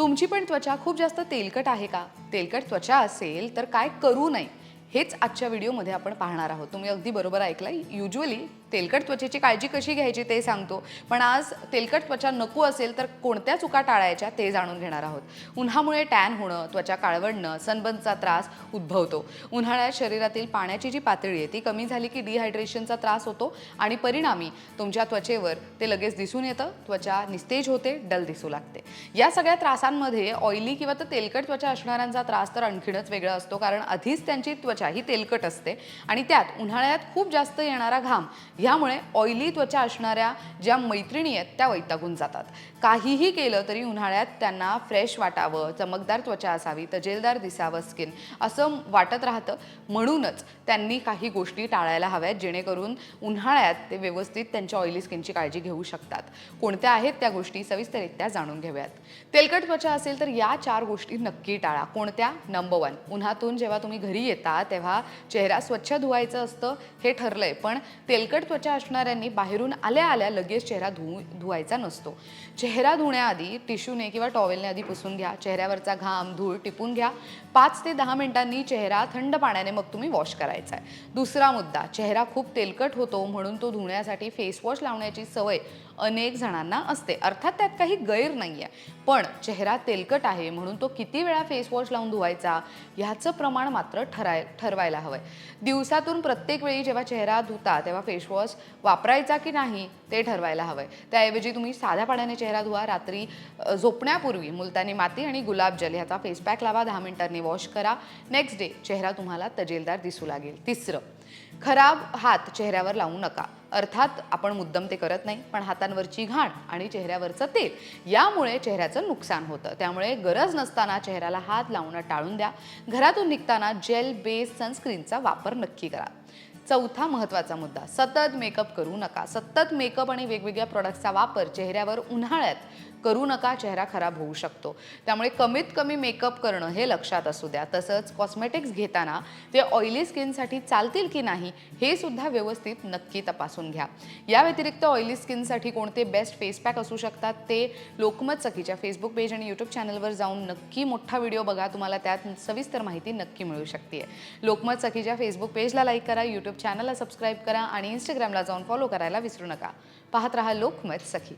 तुमची पण त्वचा खूप जास्त तेलकट आहे का? तेलकट त्वचा असेल तर काय करू नये? हेच आजच्या व्हिडिओमध्ये आपण पाहणार आहोत. तुम्ही अगदी बरोबर ऐकलं युजली तेलकट त्वचेची काळजी कशी घ्यायची ते सांगतो. पण आज तेलकट त्वचा नको असेल तर कोणत्या चुका टाळायच्या ते जाणून घेणार आहोत. उन्हामुळे टॅन होणं त्वचा काळवडणं सनबनचा त्रास उद्भवतो. उन्हाळ्यात शरीरातील पाण्याची जी पातळी आहे ती कमी झाली की डिहायड्रेशनचा त्रास होतो आणि परिणामी तुमच्या त्वचेवर ते लगेच दिसून येतं त्वचा निस्तेज होते डल दिसू लागते. या सगळ्या त्रासांमध्ये ऑइली किंवा तर तेलकट त्वचा असणाऱ्यांचा त्रास तर आणखीनच वेगळा असतो कारण आधीच त्यांची त्वचा ही तेलकट असते आणि त्यात उन्हाळ्यात खूप जास्त येणारा घाम ह्यामुळे ऑइली त्वचा असणाऱ्या ज्या मैत्रिणी आहेत त्या वैतागून जातात. काहीही केलं तरी उन्हाळ्यात त्यांना फ्रेश वाटावं चमकदार त्वचा असावी तजेलदार दिसावं स्किन असं वाटत राहतं. म्हणूनच त्यांनी काही गोष्टी टाळायला हव्यात जेणेकरून उन्हाळ्यात ते व्यवस्थित त्यांच्या ऑइली स्किनची काळजी घेऊ शकतात. कोणत्या आहेत त्या गोष्टी सविस्तररित्या जाणून घेऊयात. तेलकट त्वचा असेल तर या चार गोष्टी नक्की टाळा. कोणत्या? नंबर वन उन्हातून जेव्हा तुम्ही घरी येता तेव्हा चेहरा स्वच्छ धुवायचं असतं हे ठरलंय. पण तेलकट त्वचा असणाऱ्यांनी बाहेरून आल्या आल्या लगेच चेहरा धुवू धुवायचा नसतो. चेहरा धुण्याआधी टिश्यूने किंवा टॉवेलने आधी पुसून घ्या. चेहऱ्यावरचा घाम धूळ टिपून घ्या. पाच ते दहा मिनिटांनी चेहरा थंड पाण्याने मग तुम्ही वॉश करायचा आहे दुसरा मुद्दा चेहरा खूप तेलकट होतो म्हणून तो धुण्यासाठी फेस वॉश लावण्याची सवय अनेक जणांना असते. अर्थात त्यात काही गैर नाही आहे पण चेहरा तेलकट आहे म्हणून तो किती वेळा फेस वॉश लावून धुवायचा ह्याचं प्रमाण मात्र ठराय ठरवायला हवं आहे दिवसातून प्रत्येक वेळी जेव्हा चेहरा धुता तेव्हा फेस वॉश वापरायचा की नाही ते ठरवायला हवं आहे त्याऐवजी तुम्ही साध्या पाण्याने चेहरा धुवा रात्री झोपण्यापूर्वी मुलतानी माती आणि गुलाबजल ह्याचा फेस पॅक लावा दहा मिनिटांनी वॉश करा. नेक्स्ट डे चेहरा तुम्हाला तजेलदार दिसू लागेल. तिसरं खराब हात चेहऱ्यावर लावू नका. अर्थात आपण मुद्दम ते करत नाही पण हातांवरची घाण आणि चेहऱ्यावरचं तेल यामुळे चेहऱ्याचं नुकसान होतं. त्यामुळे गरज नसताना चेहऱ्याला हात लावणं टाळून द्या. घरातून निघताना जेल बेस सनस्क्रीनचा वापर नक्की करा. चौथा महत्त्वाचा मुद्दा सतत मेकअप करू नका. सतत मेकअप आणि वेगवेगळ्या प्रॉडक्टचा वापर चेहऱ्यावर उन्हाळ्यात करू नका चेहरा खराब होऊ शकतो. त्यामुळे कमीत कमी मेकअप करणं हे लक्षात असू द्या. तसंच कॉस्मेटिक्स घेताना ते ऑइली स्किनसाठी चालतील की नाही हे सुद्धा व्यवस्थित नक्की तपासून घ्या. या व्यतिरिक्त ऑइली स्किनसाठी कोणते बेस्ट फेस पॅक असू शकतात ते लोकमत सखीच्या फेसबुक पेज आणि यूट्यूब चॅनलवर जाऊन नक्की मोठा व्हिडिओ बघा. तुम्हाला त्यात सविस्तर माहिती नक्की मिळू शकते लोकमत सखीच्या फेसबुक पेजला लाईक करा यूट्यूब चॅनलला सबस्क्राईब करा आणि इंस्टाग्रामला जाऊन फॉलो करायला विसरू नका. पाहत रहा लोकमत सखी.